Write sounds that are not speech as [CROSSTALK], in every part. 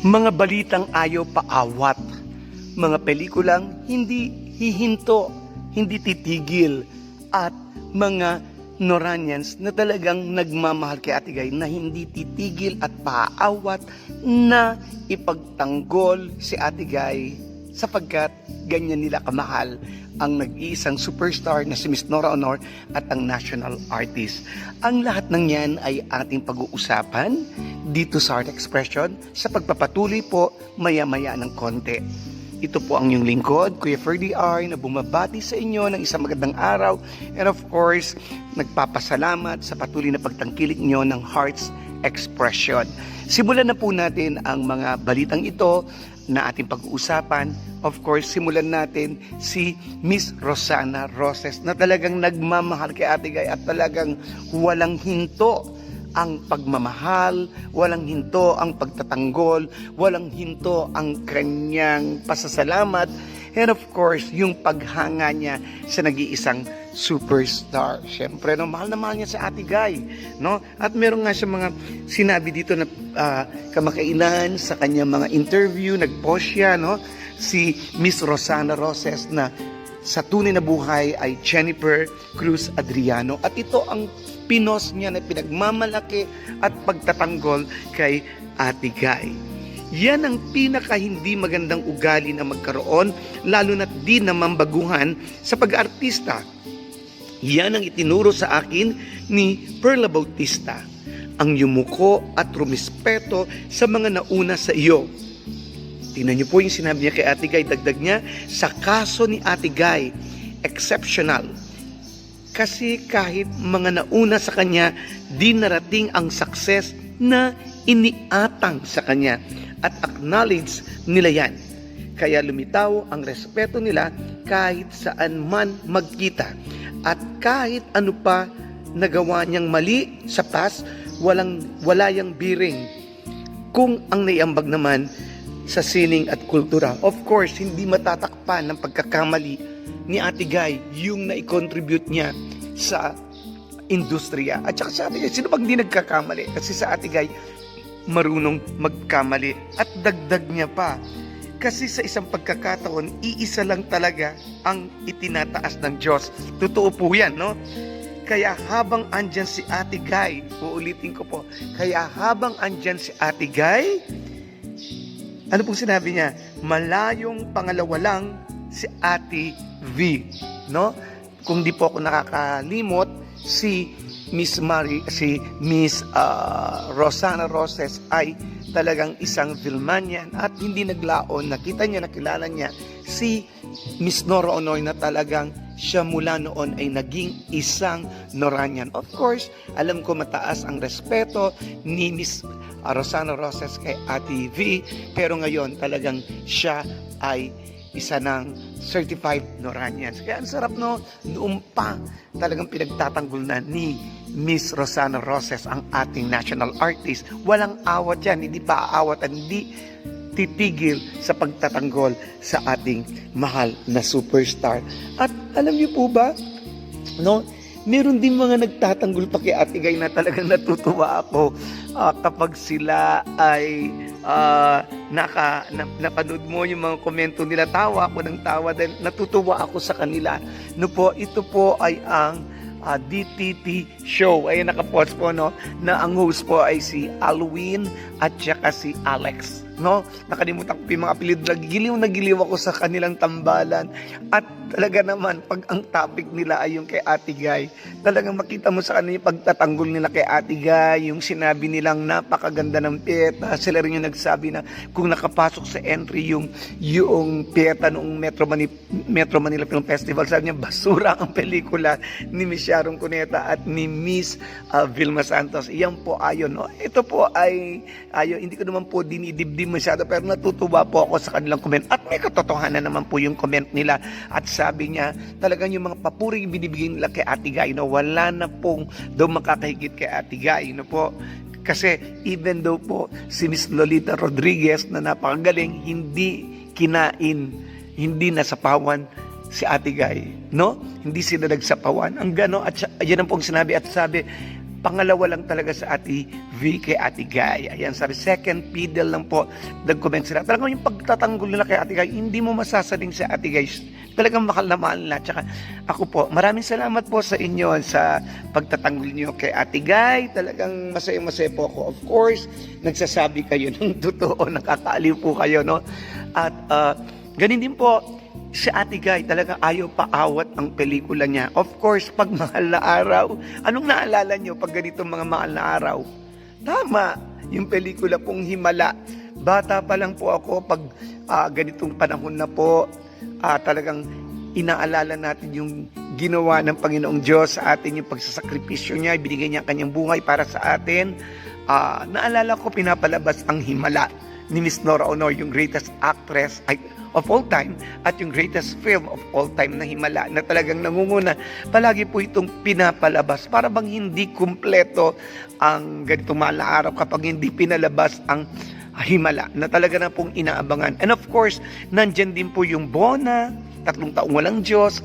Mga balitang ayaw paawat. Mga pelikulang hindi hihinto, hindi titigil. At mga Noranians na talagang nagmamahal kay Ate Guy na hindi titigil at paawat na ipagtanggol si Ate Guy sapagkat ganyan nila kamahal ang nag-iisang superstar na si Miss Nora Honor at ang national artist. Ang lahat ng yan ay ating pag-uusapan dito sa Art Expression sa pagpapatuloy po maya-maya ng konti. Ito po ang inyong lingkod, Kuya Ferdy R, na bumabati sa inyo ng isang magandang araw and of course, nagpapasalamat sa patuloy na pagtangkilik nyo ng Hearts Expression. Simulan na po natin ang mga balitang ito na ating pag-uusapan. Of course, simulan natin si Miss Rosana Roses na talagang nagmamahal kay Ate Guy at talagang walang hinto ang pagmamahal, walang hinto ang pagtatanggol, walang hinto ang kanyang pasasalamat, and of course, yung paghanga niya sa nag-iisang superstar. Siyempre, no, mahal na mahal niya sa Ate Guy. No? At meron nga siya mga sinabi dito na ah, kamakailan sa kanyang mga interview, nag-post siya, no? si Miss Rosana Roses na sa tunay na buhay ay Jennifer Cruz Adriano. At ito ang pinos niya na pinagmamalaki at pagtatanggol kay Ate Guy. Yan ang pinaka hindi magandang ugali na magkaroon, lalo na't di naman baguhan sa pag-artista. Yan ang itinuro sa akin ni Perla Bautista, ang yumuko at rumispeto sa mga nauna sa iyo. Tingnan niyo po yung sinabi niya kay Ate Guy, dagdag niya, sa kaso ni Ate Guy, exceptional. Kasi kahit mga nauna sa kanya, di narating ang success na iniatang sa kanya at acknowledge nila yan. Kaya lumitaw ang respeto nila kahit saan man magkita. At kahit ano pa nagawa niyang mali sa past, walang, wala yang biring. Kung ang naiambag naman sa sining at kultura. Of course, hindi matatakpan ng pagkakamali ni Ate Guy yung na-contribute niya sa industriya. At saka sabi niya, sino bang di nagkakamali? Kasi sa Ate Guy, marunong magkamali. At dagdag niya pa, kasi sa isang pagkakataon, iisa lang talaga ang itinataas ng Diyos. Totoo po yan, no? Kaya habang andyan si Ate Guy, uulitin ko po, kaya habang andyan si Ate Guy, ano pong sinabi niya? Malayong pangalawa lang si Ate V. No? Kung di po ako nakakalimot, si Miss Mary, si Miss ah, Rosana Roses ay talagang isang Vilmanian at hindi naglaon. Nakita niya, nakilala niya si Miss Nora Honor na talagang siya mula noon ay naging isang Noranian. Of course, alam ko mataas ang respeto ni Miss ah, Rosana Roses kay Ate V, pero ngayon talagang siya ay isa ng certified Noranians. Kaya ang sarap no, noong pa talagang pinagtatanggol na ni Miss Rosana Roses ang ating national artist. Walang awat yan, hindi pa aawat at hindi titigil sa pagtatanggol sa ating mahal na superstar. At alam niyo po ba, no, meron din mga nagtatanggol pa kay Ate Guy na talagang [LAUGHS] natutuwa ako ah, kapag sila ay ah, naka, na, napanood mo yung mga komento nila, tawa ako ng tawa dahil natutuwa ako sa kanila. No po, ito po ay ang ah, DTT show. Ayun nakapost po no na ang host po ay si Alwin at saka si Alex. No? Nakalimutan ko yung mga apelido. Giliw na giliw ako sa kanilang tambalan. At talaga naman, pag ang topic nila ay yung kay Ate Guy, talagang makita mo sa kanila yung pagtatanggol nila kay Ate Guy, yung sinabi nilang napakaganda ng piyeta. Sila rin yung nagsabi na kung nakapasok sa entry yung, yung piyeta noong Metro Manila, Metro Manila Film Festival, sabi niya, basura ang pelikula ni Miss Sharon Cuneta at ni Miss uh, Vilma Santos. Iyan po ayon. No? Ito po ay, ayon, hindi ko naman po dinidibdim masyado, pero natutuwa po ako sa kanilang comment. At may katotohanan naman po yung comment nila. At sabi niya, talagang yung mga papuring binibigay nila kay Ate Guy, no, wala na pong daw makakahigit kay Ate Guy. No po? Kasi even though po si Miss Lolita Rodriguez na napakagaling, hindi kinain, hindi nasapawan si Ate Guy, no? Hindi sila nagsapawan. Ang gano at yan ang pong sinabi at sabi, pangalawa lang talaga sa Ate V kay Ate Guy. Ayan, sabi, second fiddle lang po, nag-comment sila. Talagang yung pagtatanggol nila kay Ate Guy, hindi mo masasaling sa Ate Guy. Talagang mahal na. Tsaka ako po, maraming salamat po sa inyo sa pagtatanggol niyo kay Ate Guy. Talagang masaya-masaya po ako. Of course, nagsasabi kayo [LAUGHS] ng totoo, nakakaaliw po kayo, no? At uh, ganun din po, si Ate Guy talaga ayaw paawat ang pelikula niya. Of course, pag mahal na araw, anong naalala niyo pag ganitong mga mahal na araw? Tama, yung pelikula pong Himala. Bata pa lang po ako pag ah, ganitong panahon na po, ah, talagang inaalala natin yung ginawa ng Panginoong Diyos sa atin, yung pagsasakripisyo niya, ibinigay niya ang kanyang buhay para sa atin. Ah, naalala ko pinapalabas ang Himala ni Miss Nora Honor, yung greatest actress ay, of all time at yung greatest film of all time na Himala na talagang nangunguna. Palagi po itong pinapalabas para bang hindi kumpleto ang ganitong araw kapag hindi pinalabas ang Himala na talaga na pong inaabangan. And of course, nandyan din po yung Bona, tatlong taong walang Diyos,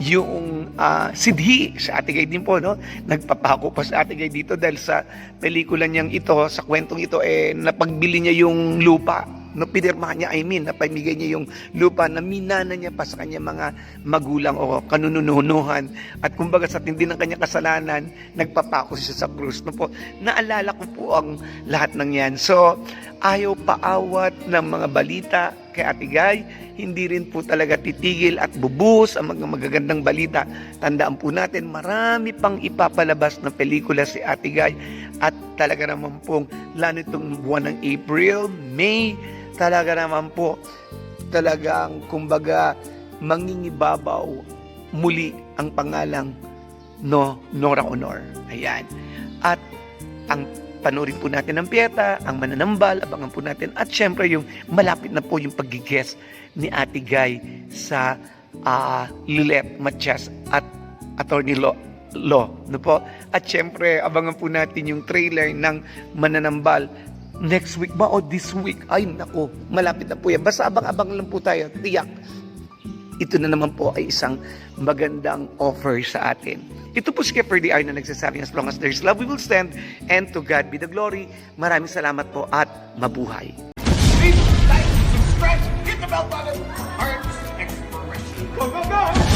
yung ah, Sidhi sa Ate Gay din po, no? Nagpapako pa sa Ate Gay dito dahil sa pelikula niyang ito, sa kwentong ito, eh, napagbili niya yung lupa. No, pinirmahan niya, I mean, napamigay niya yung lupa na minana niya pa sa kanyang mga magulang o kanununuhan. At kumbaga sa tindi ng kanyang kasalanan, nagpapako siya sa krus. No po, naalala ko po ang lahat ng yan. So, ayaw paawat ng mga balita kay Ate Guy, hindi rin po talaga titigil at bubuhos ang mga magagandang balita. Tandaan po natin, marami pang ipapalabas na pelikula si Ate Guy at talaga naman pong lalo itong buwan ng April, May, talaga naman po talagang kumbaga mangingibabaw muli ang pangalang no Nora Honor. Ayan. At ang panoorin po natin ang piyeta, ang mananambal, abangan po natin. At syempre yung malapit na po yung pag-guest ni Ate Guy sa ah, Lilet Matias at Attorney Law. Law, no po? At syempre, abangan po natin yung trailer ng Mananambal next week ba o this week? Ay, nako, malapit na po yan. Basta abang-abang lang po tayo. Tiyak, ito na naman po ay isang magandang offer sa atin. Ito po si Kepper D.R. na nagsasabing as long as there's love, we will stand and to God be the glory. Maraming salamat po at mabuhay. Please like, subscribe, hit the bell button. Arts Exploration. Go, go, go!